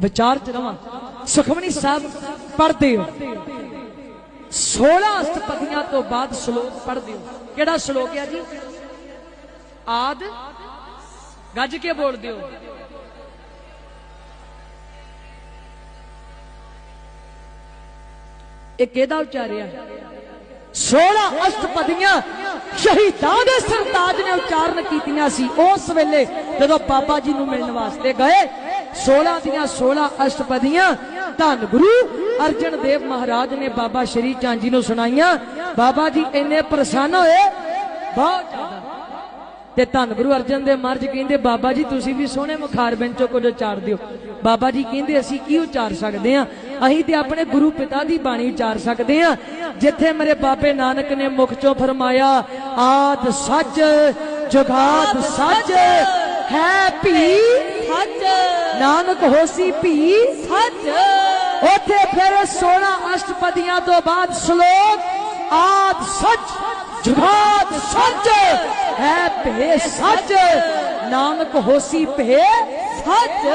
ਵਿਚਾਰ ਚ ਰਵਾਂ। ਸੁਖਮਣੀ ਸਾਹਿਬ ਪੜ੍ਹਦੇ ਹੋ। 16 ਅਸ਼ਟਪਦੀਆਂ ਤੋਂ ਬਾਅਦ ਸ਼ਲੋਕ ਪੜ੍ਹਦੇ ਹੋ। ਕਿਹੜਾ ਸ਼ਲੋਕ ਹੈ ਜੀ? ਆਦ ਗੱਜ ਕੇ ਬੋਲਦੇ ਹੋ। ਇਹ ਕਿਹਦਾ ਉਚਾਰਿਆ? 16 ਅਸ਼ਟਪਦੀਆਂ ਸ਼ਹੀਦਾਂ ਦੇ ਸਰਤਾਜ ਨੇ ਉਚਾਰਨ ਕੀਤੀਆਂ ਸੀ। ਉਸ ਵੇਲੇ ਜਦੋਂ ਬਾਬਾ ਜੀ ਨੂੰ ਮਿਲਣ ਵਾਸਤੇ ਗਏ 16 ਦੀਆਂ 16 ਅਸ਼ਟਪਦੀਆਂ ਧੰਨ ਗੁਰੂ ਅਰਜਨ ਦੇਵ ਮਹਾਰਾਜ ਨੇ ਬਾਬਾ ਸ਼੍ਰੀ ਚੰਦ ਜੀ ਨੂੰ ਸੁਣਾਈਆਂ। ਬਾਬਾ ਜੀ ਇੰਨੇ ਪ੍ਰਸੰਨ ਹੋਏ, ਬਹੁਤ ਜ਼ਿਆਦਾ। ਤੇ ਧੰਨ ਗੁਰੂ ਅਰਜਨ ਦੇਵ ਮਹਾਰਾਜ ਕਹਿੰਦੇ, ਬਾਬਾ ਜੀ ਤੁਸੀਂ ਵੀ ਸੋਹਣੇ ਮੁਖਾਰ ਚੋਂ ਕੁਝ ਉਚਾਰ ਦਿਓ। ਬਾਬਾ ਜੀ ਕਹਿੰਦੇ, ਅਸੀਂ ਕੀ ਉਚਾਰ ਸਕਦੇ ਹਾਂ? ਅਸੀਂ ਤੇ ਆਪਣੇ ਗੁਰੂ ਪਿਤਾ ਦੀ ਬਾਣੀ ਉਚਾਰ ਸਕਦੇ ਹਾਂ। ਜਿੱਥੇ ਮੇਰੇ ਬਾਬੇ ਨਾਨਕ ਨੇ ਮੁਖ ਚੋਂ ਫਰਮਾਇਆ, ਆਦ ਸੱਚ, ਜੁਗਾਦ ਸੱਚ ਹੈ ਭੀ? ਸੱਚ। ਨਾਨਕ ਹੋਸੀ ਭੀ? ਸੱਚ। ਉਥੇ ਫਿਰ 16 ਅਸ਼ਟਪਦੀਆਂ ਤੋਂ ਬਾਅਦ ਸ਼ਲੋਕ ਆਦ ਸੱਚ ਜੁਗਾਦ ਸੱਚ। ਹੈ ਭੇ ਸੱਚ। ਨਾਨਕ ਹੋਸੀ ਭੇ ਸੱਚ।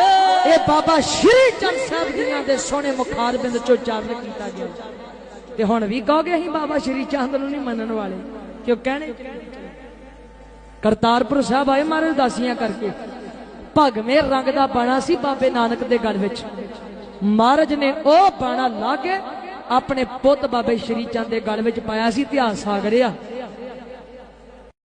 ਇਹ ਬਾਬਾ ਸ਼੍ਰੀ ਚੰਦ ਸਾਹਿਬ ਜੀਆਂ ਦੇ ਸੋਹਣੇ ਮੁਖਾਰ ਬਿੰਦ ਚੋਂ ਉਚਾਰਨ ਕੀਤਾ ਗਿਆ। ਤੇ ਹੁਣ ਵੀ ਕਹੋਗੇ ਅਸੀਂ ਬਾਬਾ ਸ਼੍ਰੀ ਚੰਦ ਨੂੰ ਨਹੀਂ ਮੰਨਣ ਵਾਲੇ ਕਿਉਂ ਕਹਿਣੇ? ਕਰਤਾਰਪੁਰ ਸਾਹਿਬ ਆਏ ਮਹਾਰਾਜ ਦਾਸੀਆਂ ਕਰਕੇ। ਭਗਵੇਂ ਰੰਗ ਦਾ ਬਾਣਾ ਸੀ ਬਾਬੇ ਨਾਨਕ ਦੇ ਗਲ ਵਿੱਚ। ਮਹਾਰਾਜ ਨੇ ਉਹ ਬਾਣਾ ਲਾ ਕੇ ਆਪਣੇ ਪੁੱਤ ਬਾਬੇ ਸ਼੍ਰੀ ਚੰਦ ਦੇ ਗਲ ਵਿੱਚ ਪਾਇਆ ਸੀ, ਇਤਿਹਾਸ ਸਾਗਰਿਆ